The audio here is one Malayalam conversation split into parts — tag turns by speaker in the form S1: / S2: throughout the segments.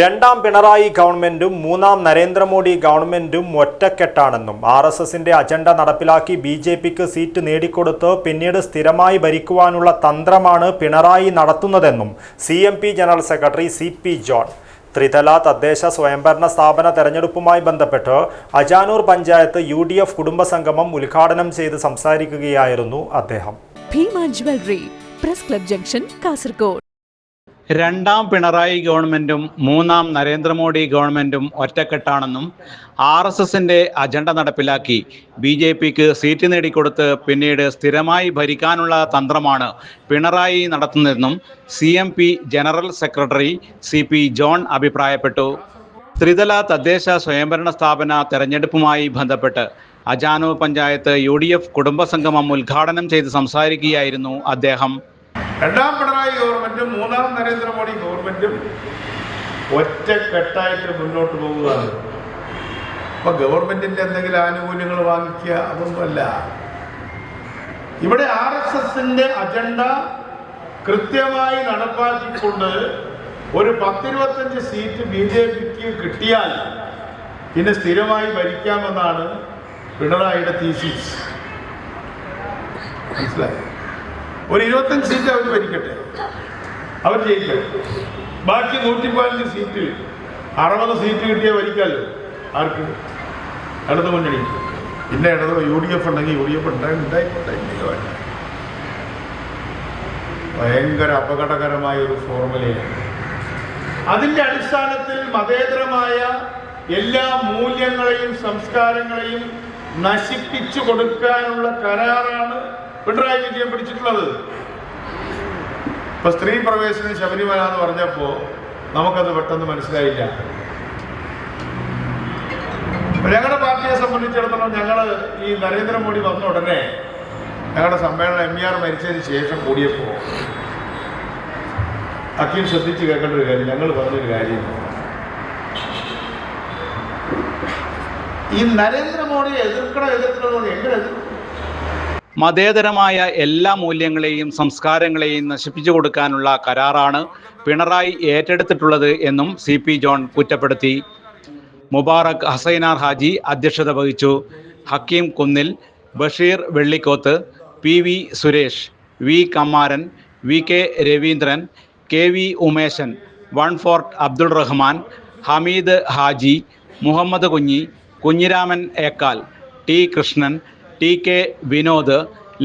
S1: രണ്ടാം പിണറായി ഗവൺമെന്റും മൂന്നാം നരേന്ദ്രമോദി ഗവൺമെന്റും ഒറ്റക്കെട്ടാണെന്നും ആർ എസ് എസിന്റെ അജണ്ട നടപ്പിലാക്കി ബി ജെ പിക്ക് സീറ്റ് നേടിക്കൊടുത്ത് പിന്നീട് സ്ഥിരമായി ഭരിക്കുവാനുള്ള തന്ത്രമാണ് പിണറായി നടത്തുന്നതെന്നും C M P general secretary C P John. ത്രിതല തദ്ദേശ സ്വയംഭരണ സ്ഥാപന തെരഞ്ഞെടുപ്പുമായി ബന്ധപ്പെട്ട് Ajanur panchayat U D F കുടുംബസംഗമം ഉദ്ഘാടനം ചെയ്ത് സംസാരിക്കുകയായിരുന്നു അദ്ദേഹം.
S2: Jewellery press club junction Kasaragod.
S3: രണ്ടാം പിണറായി ഗവൺമെന്റും മൂന്നാം നരേന്ദ്രമോദി ഗവൺമെന്റും ഒറ്റക്കെട്ടാണെന്നും ആർ എസ് എസിന്റെ അജണ്ട നടപ്പിലാക്കി ബി ജെ പിക്ക് സീറ്റ് നേടിക്കൊടുത്ത് പിന്നീട് സ്ഥിരമായി ഭരിക്കാനുള്ള തന്ത്രമാണ് പിണറായി നടത്തുന്നതെന്നും C M P general secretary C P John അഭിപ്രായപ്പെട്ടു. ത്രിതല തദ്ദേശ സ്വയംഭരണ സ്ഥാപന തെരഞ്ഞെടുപ്പുമായി ബന്ധപ്പെട്ട് Ajanur panchayat U D F കുടുംബസംഗമം ഉദ്ഘാടനം ചെയ്ത് സംസാരിക്കുകയായിരുന്നു അദ്ദേഹം.
S4: രണ്ടാം പിണറായി ഗവൺമെന്റും മൂന്നാം നരേന്ദ്രമോദി ഗവൺമെന്റും ഒറ്റക്കെട്ടായിട്ട് മുന്നോട്ട് പോവുകയാണ്. അപ്പൊ ഗവൺമെന്റിന്റെ എന്തെങ്കിലും ആനുകൂല്യങ്ങൾ വാങ്ങിക്കുക അതൊന്നുമല്ല. ഇവിടെ ആർ എസ് എസിന്റെ അജണ്ട കൃത്യമായി നടപ്പാക്കിക്കൊണ്ട് ഒരു പത്തിരുപത്തഞ്ച് സീറ്റ് ബി ജെ പിക്ക് കിട്ടിയാൽ പിന്നെ സ്ഥിരമായി ഭരിക്കാമെന്നാണ് പിണറായിയുടെ തീസിസ് മനസ്സിലായി? ഒരു ഇരുപത്തഞ്ച് സീറ്റ് അവർ ഭരിക്കട്ടെ. അവർ ജയിക്കട്ടെ. ബാക്കി നൂറ്റി പതിനഞ്ച് സീറ്റ് അറുപത് സീറ്റ് കിട്ടിയാൽ ഭരിക്കാമല്ലോ ആർക്ക്. ഇടത് മുന്നണി. പിന്നെ ഇടത് യു ഡി എഫ് ഉണ്ടെങ്കിൽ യു ഡി എഫ് ഉണ്ടായി. ഉണ്ടായിക്കോട്ടെ ഭയങ്കര അപകടകരമായ ഒരു ഫോർമുലയാണ്. അതിന്റെ അടിസ്ഥാനത്തിൽ മതേതരമായ എല്ലാ മൂല്യങ്ങളെയും സംസ്കാരങ്ങളെയും നശിപ്പിച്ചു കൊടുക്കാനുള്ള കരാറാണ് പിണറായി വിജയൻ പിടിച്ചിട്ടുള്ളത്? ഇപ്പൊ സ്ത്രീ പ്രവേശനം ശബരിമല എന്ന് പറഞ്ഞപ്പോ നമുക്കത് പെട്ടെന്ന് മനസ്സിലായില്ല. ഞങ്ങളുടെ പാർട്ടിയെ സംബന്ധിച്ചിടത്തോളം ഞങ്ങൾ ഈ നരേന്ദ്രമോദി വന്ന ഉടനെ ഞങ്ങളുടെ സമ്മേളനം എം ആർ മരിച്ചതിന് ശേഷം കൂടിയപ്പോൾ അഖിൽ ശ്രദ്ധിച്ച് കേൾക്കേണ്ട ഒരു കാര്യം ഞങ്ങൾ പറഞ്ഞൊരു കാര്യം. ഈ നരേന്ദ്രമോദിയെ എതിർക്കണം എതിർക്കണമെന്ന് എങ്ങനെ എതിർക്കും
S3: മതേതരമായ എല്ലാ മൂല്യങ്ങളെയും സംസ്കാരങ്ങളെയും നശിപ്പിച്ചു കൊടുക്കാനുള്ള കരാറാണ് പിണറായി ഏറ്റെടുത്തിട്ടുള്ളത് എന്നും സി പി ജോൺ കുറ്റപ്പെടുത്തി. മുബാറക് ഹസൈനാർ ഹാജി അധ്യക്ഷത വഹിച്ചു. Hakeem Kunnil Basheer Vellikoth P V Suresh V Kamaran V K Raveendran K V Umesan one fort Abdul Rahman Hameed Haji Muhammad Kunhi Kunhiraman Ekkal T Krishnan T K Vinod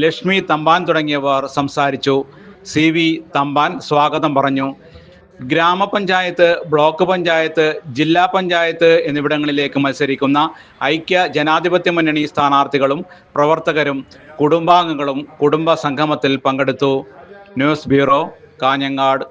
S3: Lakshmi Thampan തുടങ്ങിയവർ സംസാരിച്ചു. സി വി തമ്പാൻ സ്വാഗതം പറഞ്ഞു. ഗ്രാമപഞ്ചായത്ത് ബ്ലോക്ക് പഞ്ചായത്ത് ജില്ലാ പഞ്ചായത്ത് എന്നിവിടങ്ങളിലേക്ക് മത്സരിക്കുന്ന ഐക്യ ജനാധിപത്യ മുന്നണി സ്ഥാനാർത്ഥികളും പ്രവർത്തകരും കുടുംബാംഗങ്ങളും കുടുംബ സംഗമത്തിൽ പങ്കെടുത്തു. News bureau Kanhangad.